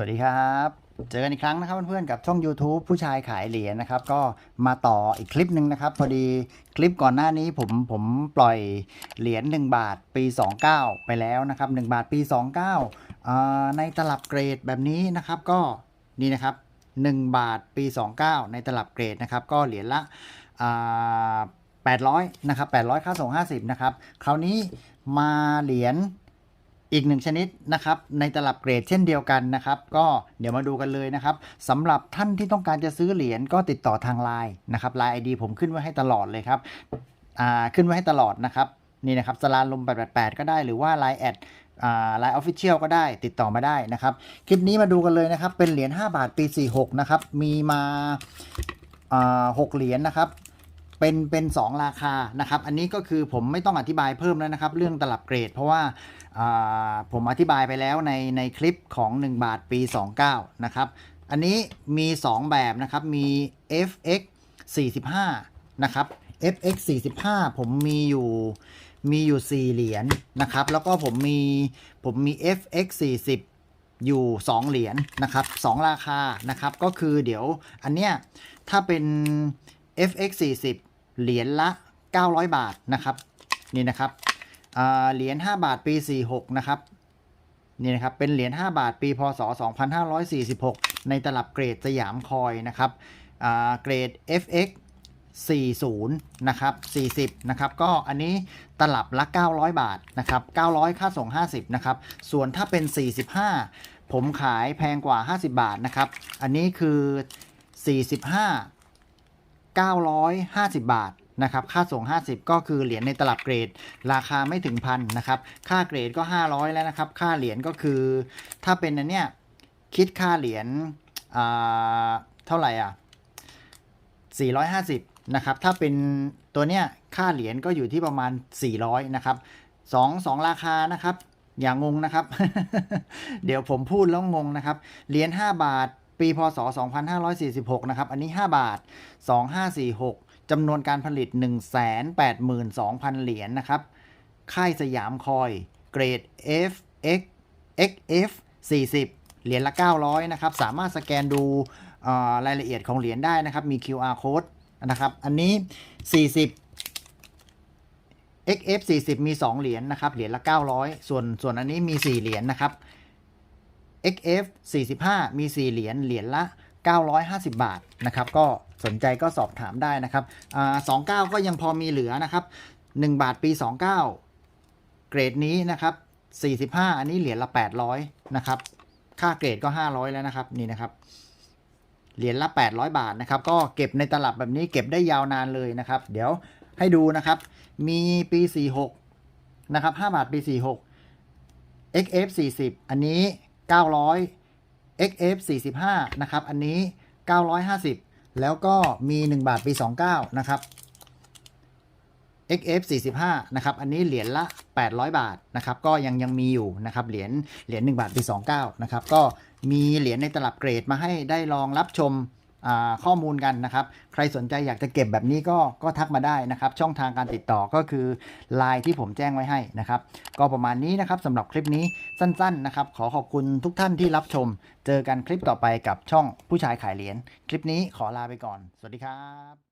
วัสดีครับ เจอกันอีกครั้งนะครับเพื่อนๆกับช่อง YouTube ผู้ชายขายเหรียญนะครับ ก็มาต่ออีกคลิปหนึ่งนะครับ พอดีคลิปก่อนหน้านี้ผมผมปล่อยเหรียญ1บาทปี 29 ไปแล้วนะครับ 1 บาทปี 29อ่าในตลับเกรดแบบนี้นะครับก็นี่นะครับ 1 บาทปี 29 ในตลับเกรดนะครับ ก็เหรียญละ800นะครับ800 ค่าส่ง 50นะครับคราวนี้มาเหรียญ อีกหนึ่งชนิดนะครับในตลับเกรดเช่นเดียวกันนะครับ ก็เดี๋ยวมาดูกันเลยนะครับสำหรับท่านที่ต้องการจะซื้อเหรียญก็ติดต่อทางไลน์นะครับไลน์ไอดีผมขึ้นไว้ให้ตลอดเลยครับอ่าขึ้นไว้ให้ตลอดนะครับนี่นะครับสลานลม 888 ก็ได้หรือว่าไลน์แอดไลน์ออฟฟิเชียลก็ได้ติดต่อมาได้นะครับ คลิปนี้มาดูกันเลยนะครับ เป็นเหรียญ 5 บาทปี 46 นะครับ มีมาอ่าหกเหรียญนะครับเป็นเป็นสองราคานะครับ อันนี้ก็คือผมไม่ต้องอธิบายเพิ่มแล้วนะครับ เรื่องตลับเกรด เพราะว่า ผมอธิบายไปแล้วในในคลิปของ 1 บาทปี 29 นะครับ อันนี้มี 2 แบบนะครับ มี FX 45 นะครับ FX 45 ผมมีอยู่มีอยู่ 4 เหรียญนะครับ แล้วก็ผมมีผมมี FX 40 อยู่ 2 เหรียญนะครับ 2 ราคานะครับ ก็คือเดี๋ยวอันเนี้ยถ้าเป็น FX 40 เหรียญละ 900 บาทนะครับ นี่นะครับ เหรียญ5บาทปี 46 นะครับนี่นะครับเป็นเหรียญ5บาทปีพศ 2546 ในตลับเกรดสยามคอยนะครับเกรด FX 40 นะครับ 40 นะครับ ก็อันนี้ตลับละ 900 บาท นะครับ 900 ค่าส่ง 50 นะครับ ส่วนถ้าเป็น 45 ผมขายแพงกว่า 50 บาท นะครับ อันนี้คือ 45 950 บาท นะครับ ค่าส่ง 50 ก็คือเหรียญในตลับเกรด ราคาไม่ถึงพันนะครับ ค่าเกรดก็ 500 แล้วนะครับ ค่าเหรียญก็คือ ถ้าเป็นอันเนี้ยคิดค่าเหรียญอ่าเท่าไหร่อะ 450 นะครับ ถ้าเป็นตัวเนี้ยค่าเหรียญก็อยู่ที่ประมาณ 400 นะครับสองสองราคานะครับ อย่างงงนะครับ เดี๋ยวผมพูดแล้วงงนะครับ เหรียญ5บาท ปีพศ 2546 นะครับ อันนี้ 5 บาท 2546 จำนวนการผลิต 182,000 เหรียญนะครับ ค่ายสยามคอยเกรด FX XF 40 เหรียญละ 900 นะครับ สามารถสแกนดูรายละเอียดของเหรียญได้นะครับ มี QR code นะครับ อันนี้ 40 XF 40 มี 2 เหรียญนะครับ เหรียญละ 900 ส่วนส่วนอันนี้มี 4 เหรียญนะครับ XF 45 มี 4 เหรียญ เหรียญละ 950 บาทนะครับ ก็ สนใจก็สอบถามได้นะครับสอ่า29ก็ยังพอมีเหลือนะครับ 1 บาทปี 29 เกรดนี้นะครับ 45 อันนี้เหรียญละ 800 นะครับ ค่าเกรดก็ 500 แล้วนะครับนี่นะครับเหรียญละ 800 บาทนะครับก็เก็บในตลับแบบนี้เก็บได้ยาวนานเลยนะครับ เดี๋ยวให้ดูนะครับ มีปี 46 นะครับ 5 บาทปี 46 XF 40 อันนี้ 900 XF 45 นะครับ อันนี้ 950 แล้วก็มี 1 บาทปี 29 นะครับ XF 45นะครับ อันนี้เหรียญละ 800 บาทนะครับ ก็ยังยังมีอยู่นะครับ เหรียญเหรียญ1บาทปี 29 นะครับ ก็มีเหรียญในตลับเกรดมาให้ได้ลองรับชม ข้อมูลกันนะครับ ใครสนใจอยากจะเก็บแบบนี้ก็ก็ทักมาได้นะครับ ช่องทางการติดต่อก็คือไลน์ที่ผมแจ้งไว้ให้นะครับ ก็ประมาณนี้นะครับสำหรับคลิปนี้สั้นๆนะครับ ขอขอบคุณทุกท่านที่รับชม เจอกันคลิปต่อไปกับช่องผู้ชายขายเหรียญคลิปนี้ขอลาไปก่อน สวัสดีครับ